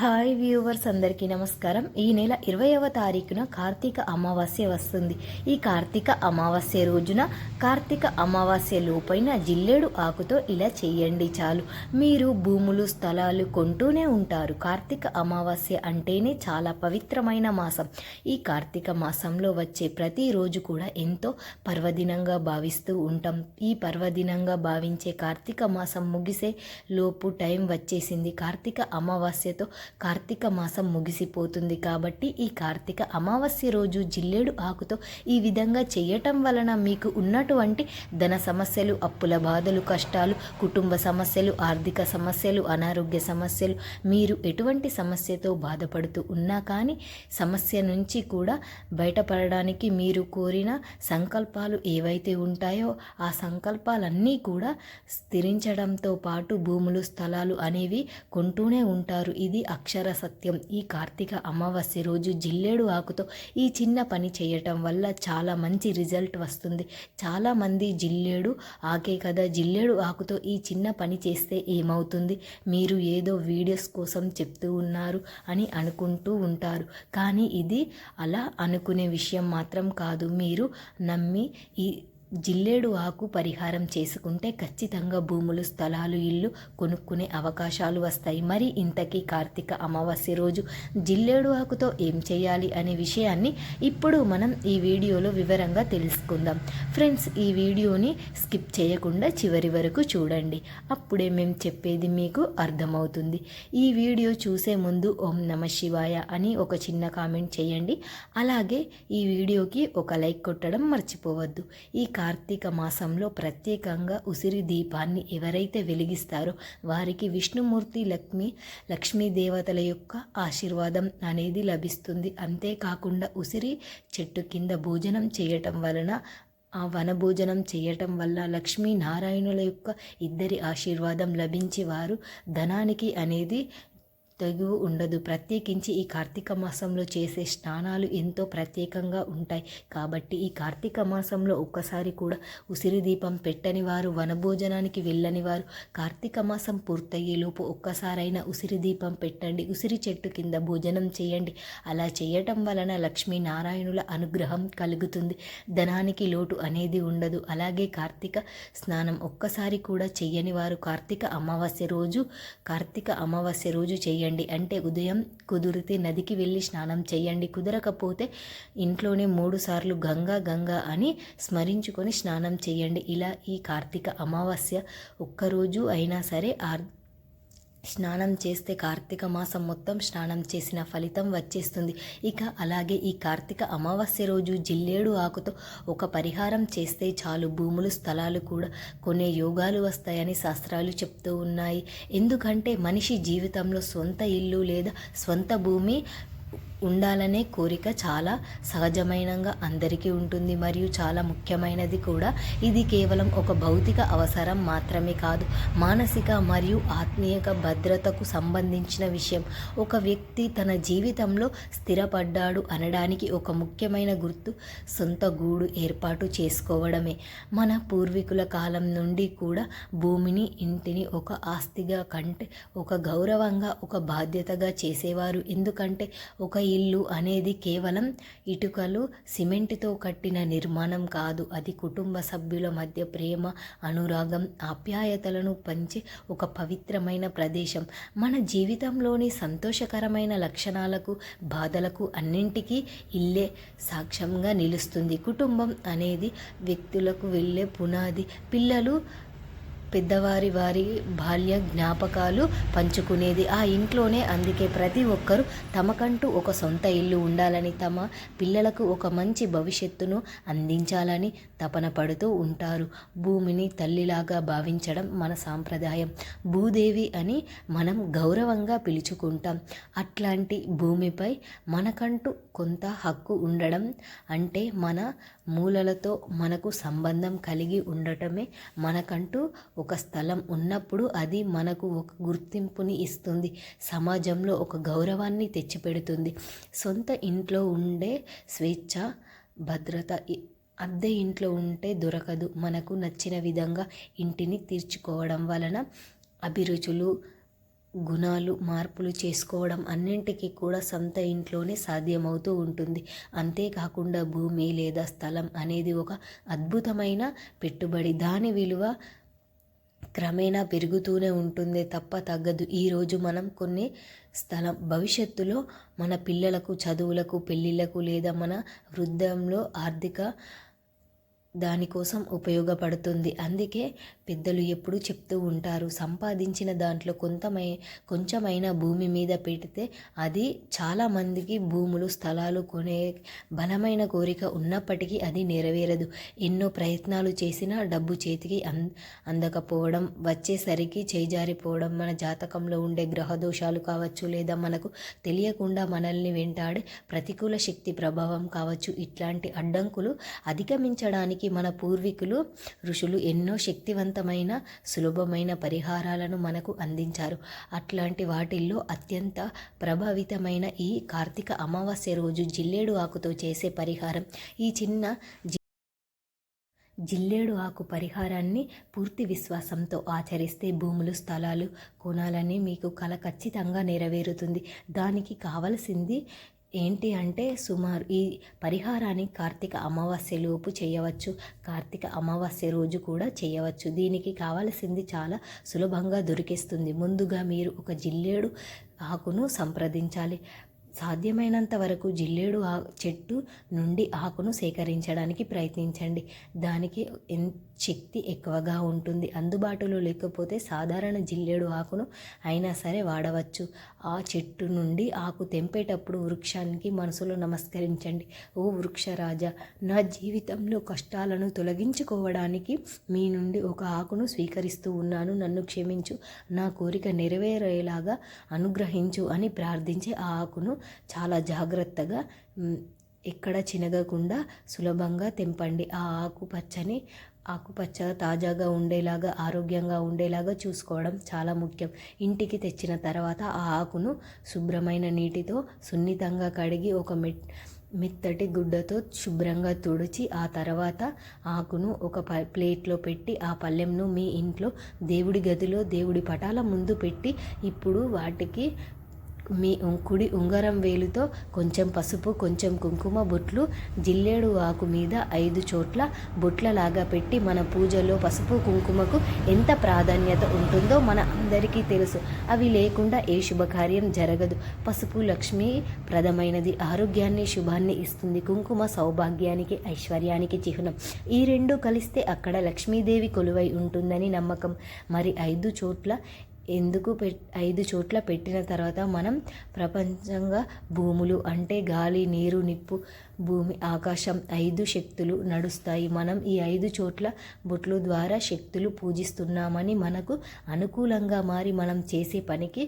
Hi viewers అందరికీ నమస్కారం. ఈ నెల ఇరవైవ తారీఖున కార్తీక అమావాస్య వస్తుంది. ఈ కార్తీక అమావాస్య రోజున కార్తీక అమావాస్య లోపైన జిల్లేడు ఆకుతో ఇలా చేయండి చాలు. మీరు భూములు స్థలాలు కొంటూనే ఉంటారు. కార్తీక అమావాస్య అంటేనే చాలా పవిత్రమైన మాసం. ఈ కార్తీక మాసంలో వచ్చే ప్రతిరోజు కూడా ఎంతో పర్వదినంగా భావిస్తూ ఉంటాం. ఈ పర్వదినంగా భావించే కార్తీక మాసం ముగిసే లోపు టైం వచ్చేసింది. కార్తీక అమావాస్యతో కార్తీక మాసం ముగిసిపోతుంది కాబట్టి ఈ కార్తీక అమావాస్య రోజు జిల్లేడు ఆకుతో ఈ విధంగా చేయటం వలన మీకు ఉన్నటువంటి ధన సమస్యలు అప్పుల బాధలు కష్టాలు కుటుంబ సమస్యలు ఆర్థిక సమస్యలు అనారోగ్య సమస్యలు మీరు ఎటువంటి సమస్యతో బాధపడుతూ ఉన్నా కానీ సమస్య నుంచి కూడా బయటపడడానికి మీరు కోరిన సంకల్పాలు ఏవైతే ఉంటాయో ఆ సంకల్పాలన్నీ కూడా స్థిరించడంతో పాటు భూములు స్థలాలు అనేవి కొంటూనే ఉంటారు. ఇది అక్షర సత్యం ఈ కార్తీక అమావాస్య రోజు జిల్లేడు ఆకుతో ఈ చిన్న పని చేయటం వల్ల చాలా మంచి రిజల్ట్ వస్తుంది. చాలామంది జిల్లేడు ఆకే కదా. జిల్లేడు ఆకుతో ఈ చిన్న పని చేస్తే ఏమవుతుంది? మీరు ఏదో వీడియోస్ కోసం చెప్తూ ఉన్నారు అని అనుకుంటూ ఉంటారు. కానీ ఇది అలా అనుకునే విషయం మాత్రం కాదు. మీరు నమ్మి ఈ జిల్లేడు ఆకు పరిహారం చేసుకుంటే ఖచ్చితంగా భూములు స్థలాలు ఇల్లు కొనుక్కునే అవకాశాలు వస్తాయి. మరి ఇంతకీ కార్తీక అమావాస్య రోజు జిల్లేడు ఆకుతో ఏం చేయాలి అనే విషయాన్ని ఇప్పుడు మనం ఈ వీడియోలో వివరంగా తెలుసుకుందాం. ఫ్రెండ్స్ ఈ వీడియోని స్కిప్ చేయకుండా చివరి వరకు చూడండి. అప్పుడే మేము చెప్పేది మీకు అర్థమవుతుంది. ఈ వీడియో చూసే ముందు ఓం నమ శివాయ అని ఒక చిన్న కామెంట్ చేయండి. అలాగే ఈ వీడియోకి ఒక లైక్ కొట్టడం మర్చిపోవద్దు. ఈ కార్తీక మాసంలో ప్రత్యేకంగా ఉసిరి దీపాన్ని ఎవరైతే వెలిగిస్తారో వారికి విష్ణుమూర్తి లక్ష్మి లక్ష్మీ దేవతల యొక్క ఆశీర్వాదం అనేది లభిస్తుంది. అంతేకాకుండా ఉసిరి చెట్టు కింద భోజనం చేయటం వలన ఆ వనభోజనం చేయటం వల్ల లక్ష్మీ నారాయణుల యొక్క ఇద్దరి ఆశీర్వాదం లభించి వారు ధనానికి అనేది తెగువ ఉండదు. ప్రత్యేకించి ఈ కార్తీక మాసంలో చేసే స్నానాలు ఎంతో ప్రత్యేకంగా ఉంటాయి. కాబట్టి ఈ కార్తీక మాసంలో ఒక్కసారి కూడా ఉసిరి దీపం పెట్టని వారు వనభోజనానికి వెళ్ళని వారు కార్తీక మాసం పూర్తయ్యేలోపు ఒక్కసారైనా ఉసిరి దీపం పెట్టండి ఉసిరి చెట్టు కింద భోజనం చేయండి. అలా చేయటం వలన లక్ష్మీ నారాయణుల అనుగ్రహం కలుగుతుంది. ధనానికి లోటు అనేది ఉండదు. అలాగే కార్తీక స్నానం ఒక్కసారి కూడా చేయని వారు కార్తీక అమావాస్య రోజు కార్తీక అమావాస్య రోజు చేయండి. చేయండి. అంటే ఉదయం కుదిరితే నదికి వెళ్ళి స్నానం చేయండి. కుదరకపోతే ఇంట్లోనే మూడుసార్లు గంగా గంగా అని స్మరించుకొని స్నానం చేయండి. ఇలా ఈ కార్తీక అమావాస్య ఒక్కరోజు అయినా సరే ఆర్ స్నానం చేస్తే కార్తీక మాసం మొత్తం స్నానం చేసిన ఫలితం వచ్చేస్తుంది. ఇక అలాగే ఈ కార్తీక అమావాస్య రోజు జిల్లేడు ఆకుతో ఒక పరిహారం చేస్తే చాలు. భూములు స్థలాలు కూడా కొనే యోగాలు వస్తాయని శాస్త్రాలు చెప్తూ ఉన్నాయి. ఎందుకంటే మనిషి జీవితంలో సొంత ఇల్లు లేదా సొంత భూమి ఉండాలనే కోరిక చాలా సహజమైనంగా అందరికీ ఉంటుంది. మరియు చాలా ముఖ్యమైనది కూడా ఇది కేవలం ఒక భౌతిక అవసరం మాత్రమే కాదు. మానసిక మరియు ఆత్మీయక భద్రతకు సంబంధించిన విషయం. ఒక వ్యక్తి తన జీవితంలో స్థిరపడ్డాడు అనడానికి ఒక ముఖ్యమైన గుర్తు సొంత గూడు ఏర్పాటు చేసుకోవడమే. మన పూర్వీకుల కాలం నుండి కూడా భూమిని ఇంటిని ఒక ఆస్తిగా కంటే ఒక గౌరవంగా ఒక బాధ్యతగా చేసేవారు. ఎందుకంటే ఒక ఇల్లు అనేది కేవలం ఇటుకలు సిమెంట్తో కట్టిన నిర్మాణం కాదు. అది కుటుంబ సభ్యుల మధ్య ప్రేమ అనురాగం ఆప్యాయతలను పంచే ఒక పవిత్రమైన ప్రదేశం. మన జీవితంలోని సంతోషకరమైన లక్షణాలకు బాధలకు అన్నింటికీ ఇల్లే సాక్ష్యంగా నిలుస్తుంది. కుటుంబం అనేది వ్యక్తులకు వెళ్ళే పునాది. పిల్లలు పెద్దవారి వారి బాల్య జ్ఞాపకాలు పంచుకునేది. ఆ ఇంట్లోనే అందుకే ప్రతి ఒక్కరూ తమకంటూ ఒక సొంత ఇల్లు ఉండాలని తమ పిల్లలకు ఒక మంచి భవిష్యత్తును అందించాలని తపన పడుతూ ఉంటారు. భూమిని తల్లిలాగా భావించడం మన సాంప్రదాయం. భూదేవి అని మనం గౌరవంగా పిలుచుకుంటాం. అట్లాంటి భూమిపై మనకంటూ కొంత హక్కు ఉండడం అంటే మన మూలలతో మనకు సంబంధం కలిగి ఉండటమే. మనకంటూ ఒక స్థలం ఉన్నప్పుడు అది మనకు ఒక గుర్తింపుని ఇస్తుంది. సమాజంలో ఒక గౌరవాన్ని తెచ్చిపెడుతుంది. సొంత ఇంట్లో ఉండే స్వేచ్ఛ భద్రత అద్దె ఇంట్లో ఉంటే దొరకదు. మనకు నచ్చిన విధంగా ఇంటిని తీర్చుకోవడం వలన అభిరుచులు గుణాలు మార్పులు చేసుకోవడం అన్నింటికీ కూడా సొంత ఇంట్లోనే సాధ్యమవుతూ ఉంటుంది. అంతేకాకుండా భూమి లేదా స్థలం అనేది ఒక అద్భుతమైన పెట్టుబడి. దాని విలువ క్రమేణా పెరుగుతూనే ఉంటుంది. తప్ప తగ్గదు. ఈరోజు మనం కొన్ని స్థలం భవిష్యత్తులో మన పిల్లలకు చదువులకు పెళ్ళిళ్ళకు లేదా మన వృద్ధంలో ఆర్థిక దానికోసం ఉపయోగపడుతుంది. అందుకే పెద్దలు ఎప్పుడూ చెప్తూ ఉంటారు సంపాదించిన దాంట్లో కొంతమై కొంచెమైన భూమి మీద పెడితే అది చాలామందికి భూములు స్థలాలు కొనే బలమైన కోరిక ఉన్నప్పటికీ అది నెరవేరదు. ఎన్నో ప్రయత్నాలు చేసినా డబ్బు చేతికి అం అందకపోవడం వచ్చేసరికి చేజారిపోవడం మన జాతకంలో ఉండే గ్రహ దోషాలు కావచ్చు లేదా మనకు తెలియకుండా మనల్ని వెంటాడే ప్రతికూల శక్తి ప్రభావం కావచ్చు. ఇట్లాంటి అడ్డంకులు అధిగమించడానికి మన పూర్వీకులు ఋషులు ఎన్నో శక్తివంతమైన సులభమైన పరిహారాలను మనకు అందించారు. అట్లాంటి వాటిల్లో అత్యంత ప్రభావితమైన ఈ కార్తీక అమావాస్య రోజు జిల్లేడు ఆకుతో చేసే పరిహారం. ఈ చిన్న జి- జిల్లేడు ఆకు పరిహారాన్ని పూర్తి విశ్వాసంతో ఆచరిస్తే భూములు స్థలాలు కొనాలని మీకు కల ఖచ్చితంగా నెరవేరుతుంది. దానికి కావలసింది ఏంటి అంటే సుమారు ఈ పరిహారాన్ని కార్తీక అమావాస్య లోపు చేయవచ్చు. కార్తీక అమావాస్య రోజు కూడా చేయవచ్చు. దీనికి కావలసింది చాలా సులభంగా దొరికేస్తుంది. ముందుగా మీరు ఒక జిల్లేడు ఆకును సంప్రదించాలి. సాధ్యమైనంత వరకు జిల్లేడు ఆ చెట్టు నుండి ఆకును సేకరించడానికి ప్రయత్నించండి. దానికి శక్తి ఎక్కువగా ఉంటుంది. అందుబాటులో లేకపోతే సాధారణ జిల్లేడు ఆకును అయినా సరే వాడవచ్చు. ఆ చెట్టు నుండి ఆకు తెంపేటప్పుడు వృక్షానికి మనసులో నమస్కరించండి. ఓ వృక్షరాజా నా జీవితంలో కష్టాలను తొలగించుకోవడానికి మీ నుండి ఒక ఆకును స్వీకరిస్తూ ఉన్నాను. నన్ను క్షమించు. నా కోరిక నెరవేరేలాగా అనుగ్రహించు అని ప్రార్థించి ఆ ఆకును చాలా జాగ్రత్తగా ఎక్కడ చినగకుండా సులభంగా తెంపండి. ఆ ఆకుపచ్చని ఆకుపచ్చ తాజాగా ఉండేలాగా ఆరోగ్యంగా ఉండేలాగా చూసుకోవడం చాలా ముఖ్యం. ఇంటికి తెచ్చిన తర్వాత ఆ ఆకును శుభ్రమైన నీటితో సున్నితంగా కడిగి ఒక మెట్ మెత్తటి గుడ్డతో శుభ్రంగా తుడిచి ఆ తర్వాత ఆకును ఒక ప ప్లేట్లో పెట్టి ఆ పళ్ళెంను మీ ఇంట్లో దేవుడి గదిలో దేవుడి పటాల ముందు పెట్టి ఇప్పుడు వాటికి మీ ఉం- కుడి ఉంగరం వేలుతో కొంచెం పసుపు కొంచెం కుంకుమ బొట్లు జిల్లేడు ఆకు మీద ఐదు చోట్ల బొట్లలాగా పెట్టి మన పూజలో పసుపు కుంకుమకు ఎంత ప్రాధాన్యత ఉంటుందో మన అందరికీ తెలుసు. అవి లేకుండా ఏ శుభకార్యం జరగదు. పసుపు లక్ష్మి ప్రదమైనది ఆరోగ్యాన్ని శుభాన్ని ఇస్తుంది. కుంకుమ సౌభాగ్యానికి ఐశ్వర్యానికి చిహ్నం. ఈ రెండు కలిస్తే అక్కడ లక్ష్మీదేవి కొలువై ఉంటుందని నమ్మకం. మరి ఐదు చోట్ల ఎందుకు పె ఐదు చోట్ల పెట్టిన తర్వాత మనం ప్రపంచంగా భూములు అంటే గాలి నీరు నిప్పు భూమి ఆకాశం ఐదు శక్తులు నడుస్తాయి. మనం ఈ ఐదు చోట్ల బొట్లు ద్వారా శక్తులు పూజిస్తున్నామని మనకు అనుకూలంగా మారి మనం చేసే పనికి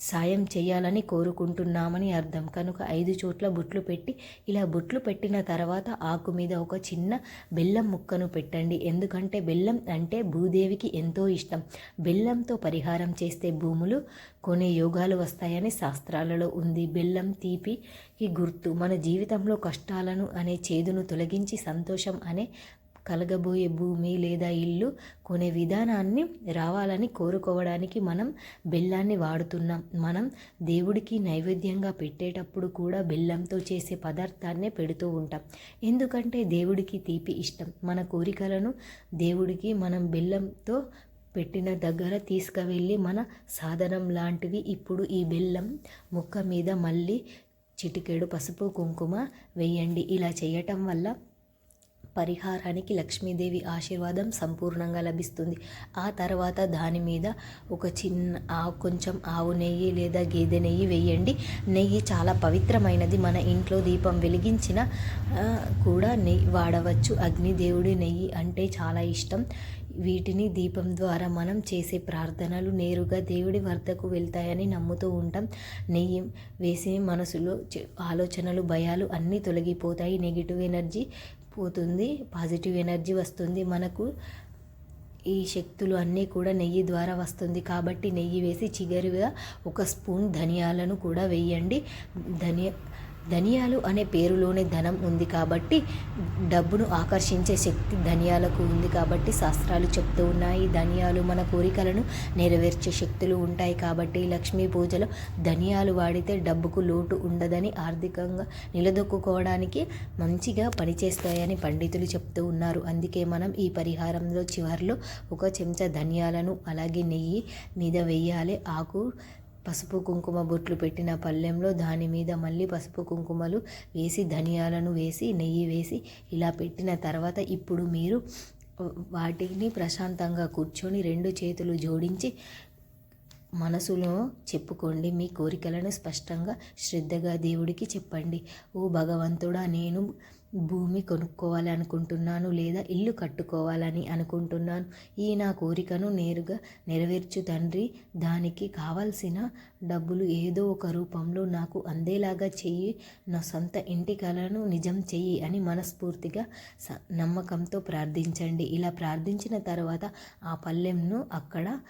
సాయం చేయాలని కోరుకుంటున్నామని అర్థం. కనుక ఐదు చోట్ల బొట్లు పెట్టి ఇలా బొట్లు పెట్టిన తర్వాత ఆకు మీద ఒక చిన్న బెల్లం ముక్కను పెట్టండి. ఎందుకంటే బెల్లం అంటే భూదేవికి ఎంతో ఇష్టం. బెల్లంతో పరిహారం చేస్తే భూములు కొనే యోగాలు వస్తాయని శాస్త్రాలలో ఉంది. బెల్లం తీపికి గుర్తు. మన జీవితంలో కష్టాలను అనే చేదును తొలగించి సంతోషం అనే కలగబోయే భూమి లేదా ఇల్లు కొనే విధానాన్ని రావాలని కోరుకోవడానికి మనం బెల్లాన్ని వాడుతున్నాం. మనం దేవుడికి నైవేద్యంగా పెట్టేటప్పుడు కూడా బెల్లంతో చేసే పదార్థాన్నే పెడుతూ ఉంటాం. ఎందుకంటే దేవుడికి తీపి ఇష్టం. మన కోరికలను దేవుడికి మనం బెల్లంతో పెట్టిన దగ్గర తీసుకువెళ్ళి మన సాధనం లాంటివి ఇప్పుడు ఈ బెల్లం ముక్క మీద మళ్ళీ చిటికెడు పసుపు కుంకుమ వేయండి. ఇలా చేయటం వల్ల పరిహారానికి లక్ష్మీదేవి ఆశీర్వాదం సంపూర్ణంగా లభిస్తుంది. ఆ తర్వాత దాని మీద ఒక చిన్న ఆ కొంచెం ఆవు నెయ్యి లేదా గేదె నెయ్యి వేయండి. నెయ్యి చాలా పవిత్రమైనది. మన ఇంట్లో దీపం వెలిగించిన కూడా నెయ్యి వాడవచ్చు. అగ్నిదేవుడి నెయ్యి అంటే చాలా ఇష్టం. వీటిని దీపం ద్వారా మనం చేసే ప్రార్థనలు నేరుగా దేవుడి వద్దకు వెళ్తాయని నమ్ముతూ ఉంటాం. నెయ్యి వేసి మనసులో ఆలోచనలు భయాలు అన్నీ తొలగిపోతాయి. నెగిటివ్ ఎనర్జీ పోతుంది పాజిటివ్ ఎనర్జీ వస్తుంది. మనకు ఈ శక్తులు అన్నీ కూడా నెయ్యి ద్వారా వస్తుంది. కాబట్టి నెయ్యి వేసి చిగరుగా ఒక స్పూన్ ధనియాలను కూడా వేయండి. ధనియా ధనియాలు అనే పేరులోనే ధనం ఉంది కాబట్టి డబ్బును ఆకర్షించే శక్తి ధనియాలకు ఉంది కాబట్టి శాస్త్రాలు చెప్తూ ఉన్నాయి. ధనియాలు మన కోరికలను నెరవేర్చే శక్తులు ఉంటాయి కాబట్టి లక్ష్మీ పూజలో ధనియాలు వాడితే డబ్బుకు లోటు ఉండదని ఆర్థికంగా నిలదొక్కుకోవడానికి మంచిగా పనిచేస్తాయని పండితులు చెప్తూ ఉన్నారు. అందుకే మనం ఈ పరిహారంలో చివరిలో ఒక చెంచా ధనియాలను అలాగే నెయ్యి మీద వేయాలి. ఆకు పసుపు కుంకుమ బొట్లు పెట్టిన పళ్ళెంలో దాని మీద మళ్ళీ పసుపు కుంకుమలు వేసి ధనియాలను వేసి నెయ్యి వేసి ఇలా పెట్టిన తర్వాత ఇప్పుడు మీరు వాటిని ప్రశాంతంగా కూర్చొని రెండు చేతులు జోడించి మనసులో చెప్పుకోండి. మీ కోరికలను స్పష్టంగా శ్రద్ధగా దేవుడికి చెప్పండి. ఓ భగవంతుడా నేను భూమి కొనుక్కోవాలి అనుకుంటున్నాను లేదా ఇల్లు కట్టుకోవాలని అనుకుంటున్నాను. ఈ నా కోరికను నేరుగా నెరవేర్చు తండ్రి. దానికి కావాల్సిన డబ్బులు ఏదో ఒక రూపంలో నాకు అందేలాగా చెయ్యి. నా సొంత ఇంటి కలను నిజం చెయ్యి అని మనస్ఫూర్తిగా స నమ్మకంతో ప్రార్థించండి. ఇలా ప్రార్థించిన తర్వాత ఆ పల్లెంను అక్కడ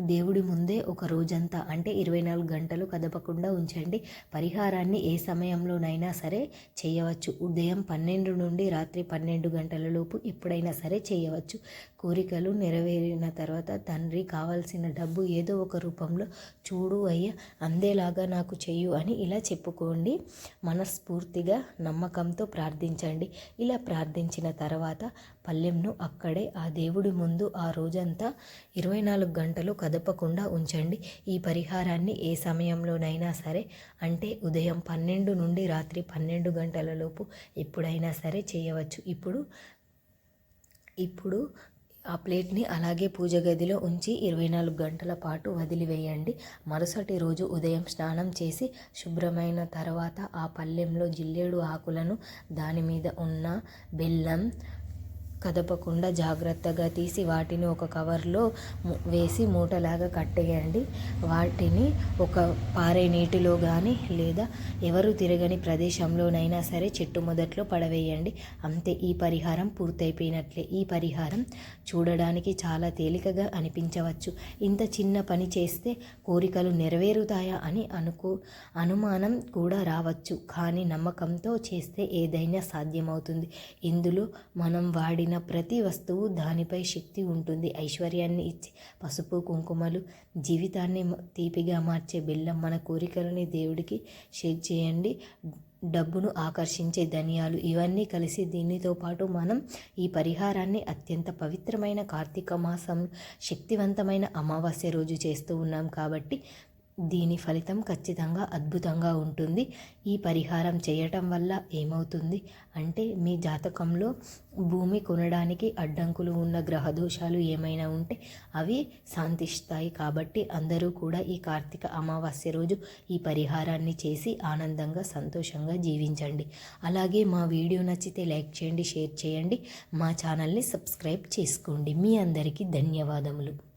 దేవుడి ముందే ఒక రోజంతా అంటే ఇరవై నాలుగు గంటలు కదపకుండా ఉంచండి. పరిహారాన్ని ఏ సమయంలోనైనా సరే చేయవచ్చు. ఉదయం పన్నెండు నుండి రాత్రి పన్నెండు గంటల లోపు ఎప్పుడైనా సరే చేయవచ్చు. కోరికలు నెరవేరిన తర్వాత తండ్రి కావాల్సిన డబ్బు ఏదో ఒక రూపంలో చూడు అయ్యా అందేలాగా నాకు చెయ్యు అని ఇలా చెప్పుకోండి. మనస్ఫూర్తిగా నమ్మకంతో ప్రార్థించండి. ఇలా ప్రార్థించిన తర్వాత పల్లెంను అక్కడే ఆ దేవుడి ముందు ఆ రోజంతా ఇరవై నాలుగు గంటలు కదపకుండా ఉంచండి. ఈ పరిహారాన్ని ఏ సమయంలోనైనా సరే అంటే ఉదయం పన్నెండు నుండి రాత్రి పన్నెండు గంటలలోపు ఎప్పుడైనా సరే చేయవచ్చు. ఇప్పుడు ఇప్పుడు ఆ ప్లేట్ని అలాగే పూజ గదిలో ఉంచి ఇరవై నాలుగు గంటల పాటు వదిలివేయండి. మరుసటి రోజు ఉదయం స్నానం చేసి శుభ్రమైన తర్వాత ఆ పళ్ళెంలో జిల్లేడు ఆకులను దాని మీద ఉన్న బెల్లం కదపకుండా జాగ్రత్తగా తీసి వాటిని ఒక కవర్లో వేసి మూటలాగా కట్టేయండి. వాటిని ఒక పారే నీటిలో కానీ లేదా ఎవరు తిరగని ప్రదేశంలోనైనా సరే చెట్టు మొదట్లో పడవేయండి. అంతే ఈ పరిహారం పూర్తయిపోయినట్లే. ఈ పరిహారం చూడడానికి చాలా తేలికగా అనిపించవచ్చు. ఇంత చిన్న పని చేస్తే కోరికలు నెరవేరుతాయా అని అనుకో అనుమానం కూడా రావచ్చు. కానీ నమ్మకంతో చేస్తే ఏదైనా సాధ్యమవుతుంది. ఇందులో మనం వాడిన ఉన్న ప్రతి వస్తువు దానిపై శక్తి ఉంటుంది. ఐశ్వర్యాన్ని ఇచ్చి పసుపు కుంకుమలు జీవితాన్ని తీపిగా మార్చే బెల్లం మన కోరికలని దేవుడికి షేర్ చేయండి. డబ్బును ఆకర్షించే ధనియాలు ఇవన్నీ కలిసి దీనితో పాటు మనం ఈ పరిహారాన్ని అత్యంత పవిత్రమైన కార్తీక మాసం శక్తివంతమైన అమావాస్య రోజు చేస్తూ ఉన్నాం. కాబట్టి దీని ఫలితం ఖచ్చితంగా అద్భుతంగా ఉంటుంది. ఈ పరిహారం చేయటం వల్ల ఏమవుతుంది అంటే మీ జాతకంలో భూమి కొనడానికి అడ్డంకులు ఉన్న గ్రహ దోషాలు ఏమైనా ఉంటే అవి శాంతిస్తాయి కాబట్టి అందరూ కూడా ఈ కార్తీక అమావాస్య రోజు ఈ పరిహారాన్ని చేసి ఆనందంగా సంతోషంగా జీవించండి. అలాగే మా వీడియో నచ్చితే లైక్ చేయండి షేర్ చేయండి. మా ఛానల్ని సబ్స్క్రైబ్ చేసుకోండి. మీ అందరికీ ధన్యవాదములు.